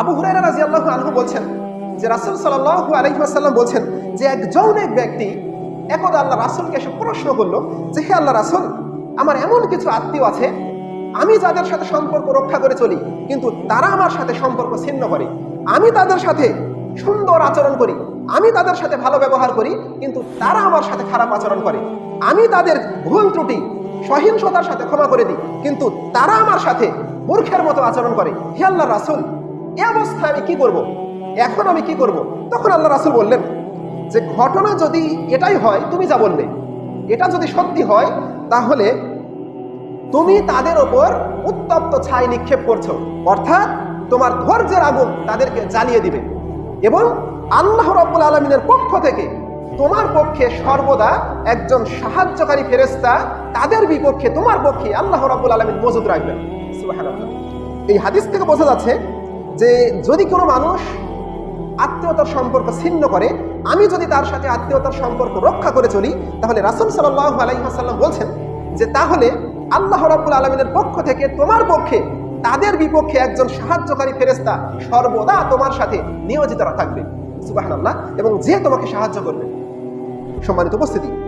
আবু হুরাইরা রাদিয়াল্লাহু আনহু বলছেন যে রাসূল সাল্লাল্লাহু আলাইহি ওয়াসাল্লাম বলছেন যে একজন এক ব্যক্তি একদা আল্লাহ রাসূলকে এসে প্রশ্ন করল যে হে আল্লাহ রাসূল, আমার এমন কিছু আত্মীয় আছে, আমি যাদের সাথে সম্পর্ক রক্ষা করে চলি, কিন্তু তারা আমার সাথে সম্পর্ক ছিন্ন করে। আমি তাদের সাথে সুন্দর আচরণ করি, আমি তাদের সাথে ভালো ব্যবহার করি, কিন্তু তারা আমার সাথে খারাপ আচরণ করে। আমি তাদের ভুল ত্রুটি, সহিংসতার সাথে ক্ষমা করে দিই, কিন্তু তারা আমার সাথে মূর্খের মতো আচরণ করে। হে আল্লাহ রাসুল এ অবস্থায় আমি কি করব। এখন আমি কি করব। তখন আল্লাহ রাসুল বললেন যে, ঘটনা যদি এটাই হয়, তুমি যা বললে, এটা যদি সত্যি হয়, তাহলে তুমি তাদের ওপর উত্তপ্ত ছাই নিক্ষেপ করছ অর্থাৎ তোমার ধৈর্যের আগুন তাদেরকে জ্বালিয়ে দিবে এবং আল্লাহ রব্বুল আলমিনের পক্ষ থেকে তোমার পক্ষে সর্বদা একজন সাহায্যকারী ফেরেস্তা তাদের বিপক্ষে, তোমার পক্ষে আল্লাহ রব্বুল আলমিন মজুদ রাখবেন এই হাদিস থেকে বোঝা যাচ্ছে যে যদি কোনো মানুষ আত্মীয়তার সম্পর্ক ছিন্ন করে, আমি যদি তার সাথে আত্মীয়তার সম্পর্ক রক্ষা করে চলি, তাহলে রাসুল সাল্লাহ আলাইহাসাল্লাম বলছেন যে তাহলে আল্লাহ রাব্বুল আলমিনের পক্ষ থেকে তোমার পক্ষে, তাদের বিপক্ষে একজন সাহায্যকারী ফেরেস্তা সর্বদা তোমার সাথে নিয়োজিতরা থাকবে। সুবাহ এবং যে তোমাকে সাহায্য করবে। সম্মানিত উপস্থিতি।